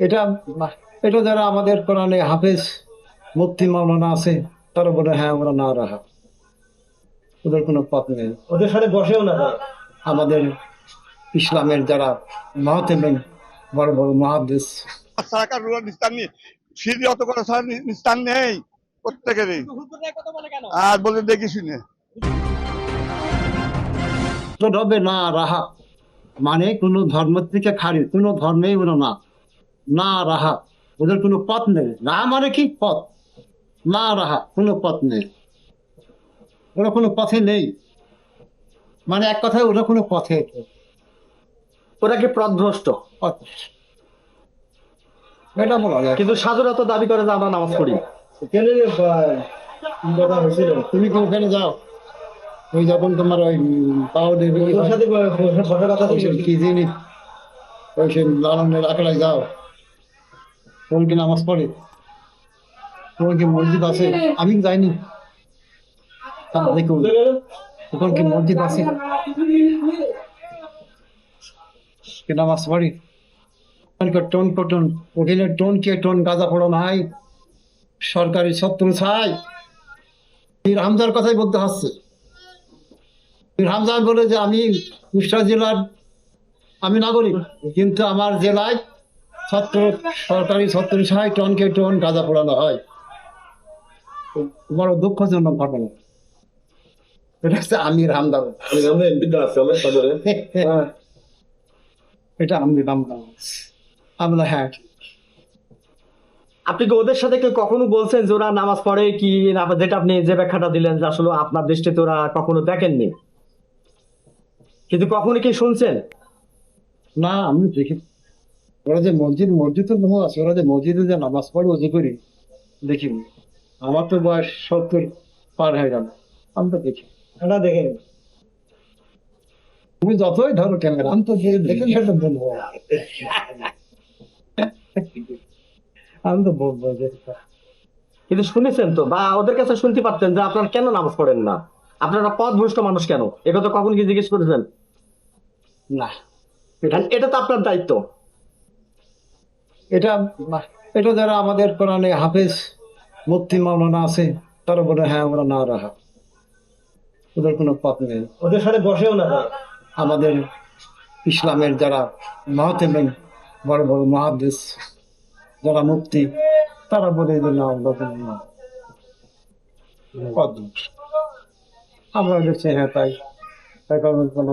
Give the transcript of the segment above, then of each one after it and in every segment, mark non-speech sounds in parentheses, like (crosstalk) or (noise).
এটা এটা যারা আমাদের কোরআনে হাফেজ মুফতি মাওলানা আছে তারা বলে হ্যাঁ আমরা না রাহা। ওদের কোনো পথ নেই। ওদের সাথে বসেও না। আমাদের ইসলামের যারা মহাতেমেন বড় বড় মহাদেশ সরকার রুয়ার নিস্তার নিয়ে সিঁড়ি অত করে সর নিস্তার নেই প্রত্যেকেরই। আর বলে দেখি শুনে। তো রবে না রাহা মানে কোনো ধর্ম থেকে খারিজ কোনো ধর্মেই ওরা না। না রাহা। ওদের কোনো পথ নেই। না মানে কি? পথ। না রাহা কোনো পথ নেই। ওরা কোনো পথে নেই। মানে এক কথায় ওরা কোনো পথে ওরা কি পথভ্রষ্ট? পথ এটা বলা যায়। কিন্তু সাধুরা তো দাবি করে যে আমরা নামাজ পড়ি। তুমি কি ওখানে যাও? ওই যখন তোমার ওই পাও দেবে ওই কি জিনিস? ওই সে লালনের আখড়ায় যাও। তোমার কি নামাজ পড়ে? তোমার কি মসজিদ আছে? আমি যাইনি। দেখুন ওখানে কি মসজিদ আছে? কি নামাজ পড়ি? টোন পটন ওখানে টোন। কে টোন গাঁজা পড়ো নাই। সরকারি শত্রু ছাই। পীর কথাই বলতে হচ্ছে। পীর হামজা বলে যে আমি কুষ্টা জেলার, আমি নাগরিক, কিন্তু আমার জেলায় ছাত্র সরকারি ছত্র ছাই টনকে টন গাঁজা পোড়ানো হয়। বড় দুঃখজনক ঘটনা। এটা হচ্ছে আমির হামদার। হ্যাঁ। এটা আমির হামদা আমরা হ্যাঁ। আপনি কি ওদের সাথে কেউ কখনো বলছেন যে ওরা নামাজ পড়ে কি না যেটা আপনি যে ব্যাখ্যাটা দিলেন যে আসলে আপনার দৃষ্টিতে ওরা কখনো দেখেননি? কিন্তু কখনো কি শুনছেন? না আমি দেখি ওরা যে মসজিদ মসজিদ তো বহু আছে ওরা যে মসজিদে যে নামাজ পড়ে ওজু করি দেখি। আমার তো বয়স সত্তর পার হয়ে গেল। আমি তো দেখি। না। দেখেন তুমি যতই ধরো ক্যামেরা আমি তো যে দেখে সেটা (laughs) বলব। আমি তো বলব যে কিন্তু শুনেছেন তো বা ওদের কাছে শুনতে পারতেন যে আপনারা কেন নামাজ পড়েন না? আপনারা পথ ভ্রষ্ট মানুষ কেন? একথা কখন কি জিজ্ঞেস করেছেন? না। এটা তো আপনার দায়িত্ব। এটা এটা যারা আমাদের কোরআনে হাফেজ মুক্তি মাওলানা আছে তারা বলে হ্যাঁ আমরা না রাখা ওদের কোনো পথ নেই। ওদের সাথে বসেও না। আমাদের ইসলামের যারা মহাতেমেন বড় বড় মহাদেশ যারা মুক্তি তারা বলে যে না আমরা কোনো না। আমরা দেখছি হ্যাঁ তাই। তাই কারণে কোনো।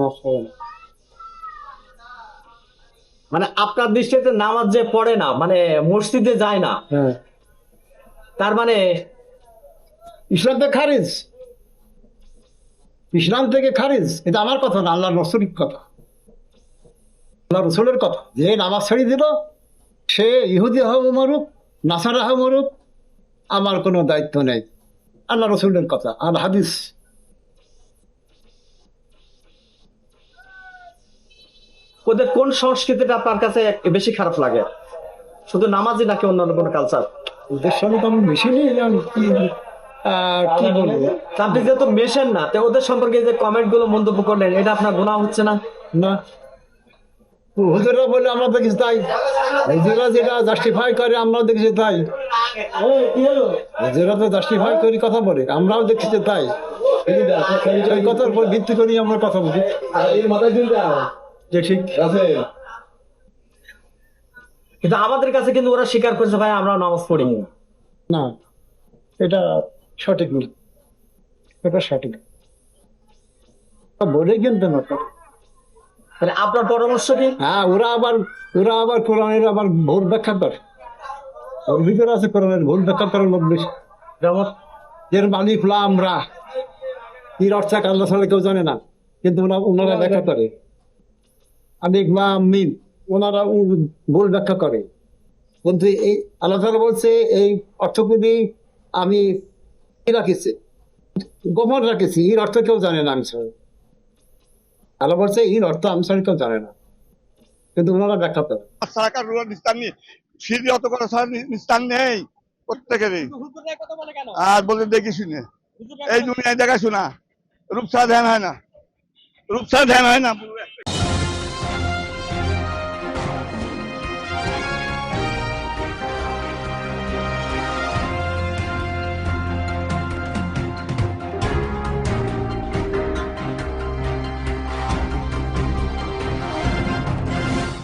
মানে আপনার দৃষ্টিতে নামাজ যে পড়ে না মানে মসজিদে যায় না হ্যাঁ। তার মানে ইসলাম থেকে খারিজ। ইসলাম থেকে খারিজ। এটা আমার কথা না আল্লাহ রসুলের কথা। আল্লাহ রসুলের কথা। যে নামাজ ছেড়ে দিল সে ইহুদি হোক মরুক নাসারা হোক মরুক আমার কোনো দায়িত্ব নেই। আল্লাহ রসুলের কথা আর হাদিস। ওদের কোন সংস্কৃতিটা আপনার কাছে বেশি খারাপ লাগে? শুধু নামাজই নাকি অন্যান্য কোনো কালচার ওদের সঙ্গে তো আমি বেশি নেই কি বলব। আপনি যেহেতু মেশেন না তো ওদের সম্পর্কে যে কমেন্টগুলো মন্তব্য করলেন এটা আপনার গুণা হচ্ছে না? না। হুজুরা বলে আমরা দেখেছি তাই। হুজুরা যেটা জাস্টিফাই করে আমরাও দেখেছি তাই। হুজুরা তো জাস্টিফাই করি কথা বলে আমরাও দেখেছি তাই। সেই কথার উপর ভিত্তি করি আমরা কথা বলি। যে ঠিক। কিন্তু আমাদের কাছে কিন্তু ওরা স্বীকার করছে ভাই আমরা নামাজ পড়িনি না। এটা সঠিক না। এটা সঠিক। বলে কিন্তু না তো। মানে আপনার পরামর্শ কি? হ্যাঁ ওরা আবার ওরা আবার কোরআনের আবার ভুল ব্যাখ্যা করে। ওর ভিতরে আছে কোরআনের ভুল ব্যাখ্যা করার লোক বেশি। যেমন? এর মালিক হলো আমরা। এর অর্থ আল্লাহ ছাড়া কেউ জানে না। কিন্তু ওরা ওনারা ব্যাখ্যা করে। আলিক বা মিন ওনারা ভুল ব্যাখ্যা করে। কিন্তু এই আল্লাহ তাআলা বলছে এই অর্থগুলি আমি রাখেছি গোপন রাখেছি এর অর্থ কেউ জানে না আমি ছাড়া। আল্লাহ বলছে এর অর্থ আমি ছাড়া কেউ জানে না। কিন্তু ওনারা ব্যাখ্যা করে। সরকার রুয়ার নিস্তার নিয়ে সিঁড়ি অত করে সর নিস্তার নেই প্রত্যেকেরই। আর বলে দেখি শুনে। এই দুনিয়ায় দেখা শোনা রূপসা ধ্যান হয় না। রূপসা ধ্যান হয় না।